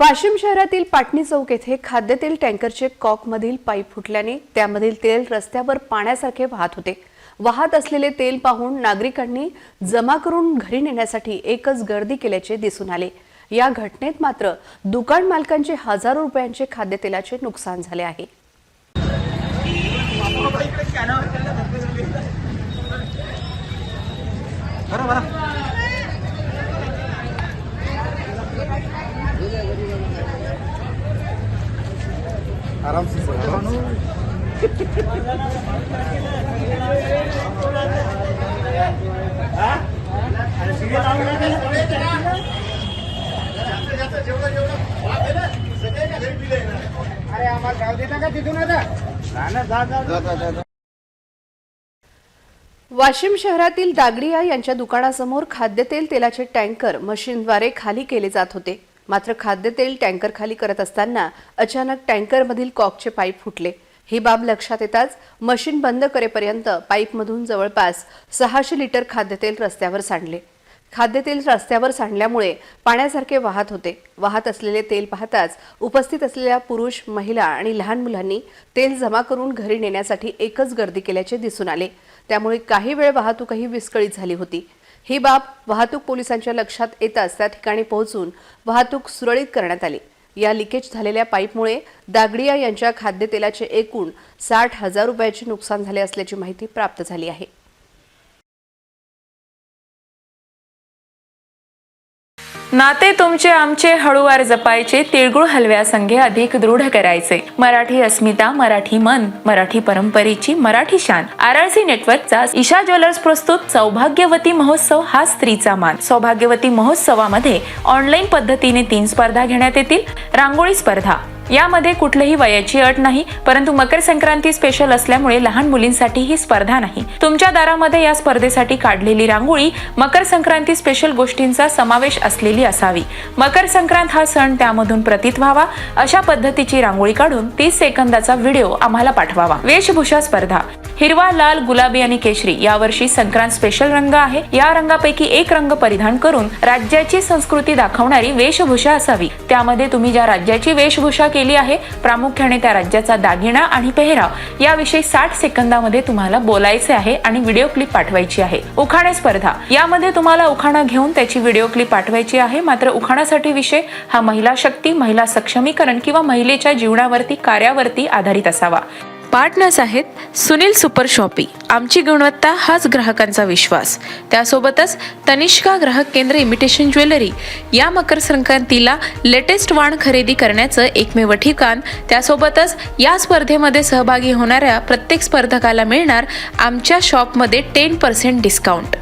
वाशिम शहरातील पाटणी चौक येथे खाद्यतेल टँकरचे कॉकमधील पाईप फुटल्याने त्यामधील तेल रस्त्यावर पाण्यासारखे वाहत होते. वाहत असलेले तेल पाहून नागरिकांनी जमा करून घरी नेण्यासाठी एकच गर्दी केल्याचे दिसून आले. या घटनेत मात्र दुकान मालकांचे हजारो रुपयांचे खाद्यतेलाचे नुकसान झाले आहे. आराम से से अरे आम्हाला जाऊ देता का तिथून आता? जा ना जा जा जा. जा जा जा. वाशिम शहरातील दागडिया यांच्या दुकानासमोर खाद्यतेल तेलाचे टँकर मशीनद्वारे खाली केले जात होते. मात्र खाद्यतेल टँकर खाली करत असताना अचानक टँकरमधील कॉकचे पाईप फुटले. ही बाब लक्षात येताच मशीन बंद करेपर्यंत पाईपमधून जवळपास सहाशे लिटर खाद्यतेल रस्त्यावर सांडले. खाद्यतेल रस्त्यावर सांडल्यामुळे पाण्यासारखे वाहत होते. वाहत असलेले तेल पाहताच उपस्थित असलेल्या पुरुष महिला आणि लहान मुलांनी तेल जमा करून घरी नेण्यासाठी एकच गर्दी केल्याचे दिसून आले. त्यामुळे काही वेळ वाहतूकही विस्कळीत झाली होती. ही बाब वाहतूक पोलिसांच्या लक्षात येताच त्या ठिकाणी पोहोचून वाहतूक सुरळीत करण्यात आली. या लिकेज झालेल्या पाईपमुळे दागडिया यांच्या खाद्यतेलाचे एकूण साठ हजार रुपयाचे नुकसान झाले असल्याची माहिती प्राप्त झाली आहे. नाते तुमचे आमचे हळूवार जपायचे तिळगुळ हलव्यासंगे अधिक दृढ करायचे. मराठी अस्मिता मराठी मन मराठी परंपरेची मराठी शान. आरआरसी नेटवर्कचा ईशा ज्वेलर्स प्रस्तुत सौभाग्यवती महोत्सव हा स्त्रीचा मान. सौभाग्यवती महोत्सवामध्ये ऑनलाईन पद्धतीने तीन स्पर्धा घेण्यात येतील. रांगोळी स्पर्धा. यामध्ये कुठलीही वयाची अट नाही परंतु मकर संक्रांती स्पेशल असल्यामुळे लहान मुलींसाठी ही स्पर्धा नाही. तुमच्या दारामध्ये या स्पर्धेसाठी काढलेली रांगोळी मकर संक्रांती स्पेशल गोष्टींचा समावेश असलेली असावी. मकर संक्रांत हा सण त्यामधून प्रतीत व्हावा. अशा पद्धतीची रांगोळी काढून तीस सेकंदाचा व्हिडिओ आम्हाला पाठवावा. वेशभूषा स्पर्धा. हिरवा लाल गुलाबी आणि केशरी यावर्षी संक्रांत स्पेशल रंग आहे. या रंगापैकी एक रंग परिधान करून राज्याची संस्कृती दाखवणारी वेशभूषा असावी. त्यामध्ये तुम्ही ज्या राज्याची वेशभूषा केली आहे प्रामुख्याने त्या राज्याचा दागिना आणि पेहराव याविषयी साठ सेकंदामध्ये तुम्हाला बोलायचे आहे आणि व्हिडिओ क्लिप पाठवायची आहे. उखाणे स्पर्धा. यामध्ये तुम्हाला उखाणा घेऊन त्याची व्हिडिओ क्लिप पाठवायची आहे. मात्र उखाणासाठी विषय हा महिला शक्ती महिला सक्षमीकरण किंवा महिलेच्या जीवनावरती कार्यावरती आधारित असावा. पार्टनर्स आहेत सुनील सुपर शॉपी. आमची गुणवत्ता हाच ग्राहकांचा विश्वास. त्यासोबतच तनिष्का ग्राहक केंद्र इमिटेशन ज्वेलरी या मकर संक्रांतीला लेटेस्ट वाण खरेदी करण्याचं एकमेव ठिकाण. त्यासोबतच या स्पर्धेमध्ये सहभागी होणाऱ्या प्रत्येक स्पर्धकाला मिळणार आमच्या शॉपमध्ये टेन पर्सेंट डिस्काउंट.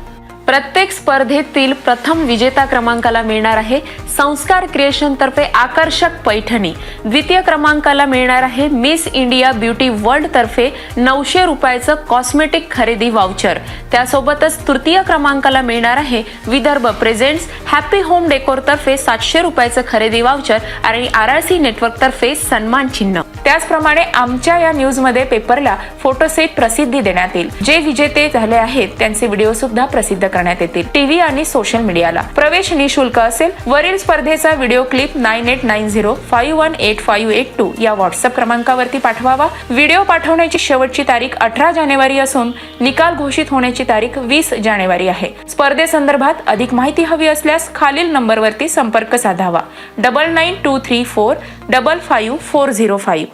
प्रत्येक स्पर्धेतील प्रथम विजेता क्रमांकाला मिळणार आहे संस्कार क्रिएशन तर्फे आकर्षक पैठणी. द्वितीय क्रमांकाला मिळणार आहे मिस इंडिया ब्युटी वर्ल्ड तर्फे नऊशे रुपयाचं कॉस्मेटिक खरेदी वाउचर त्यासोबतच तृतीय क्रमांकाला मिळणार आहे Vidarbha presents happy home decor तर्फे सातशे रुपयाचं खरेदी वाउचर आणि आर आर सी नेटवर्क तर्फे सन्मान चिन्ह. त्याचप्रमाणे आमच्या या न्यूजमध्ये पेपरला फोटोसेट प्रसिद्धी देण्यात येईल. जे विजेते झाले आहेत त्यांचे व्हिडिओ सुद्धा प्रसिद्ध करण्यात येतील. टीव्ही आणि सोशल मीडियाला. प्रवेश निशुल्क असेल वरील स्पर्धेचा video clip nine eight nine zero five one eight five eight two या व्हॉट्सअप क्रमांकावरती पाठवावा. व्हिडिओ पाठवण्याची शेवटची तारीख अठरा जानेवारी असून निकाल घोषित होण्याची तारीख वीस जानेवारी आहे. स्पर्धेसंदर्भात अधिक माहिती हवी असल्यास खालील नंबरवरती संपर्क साधावा. Double nine two three four double five four zero five.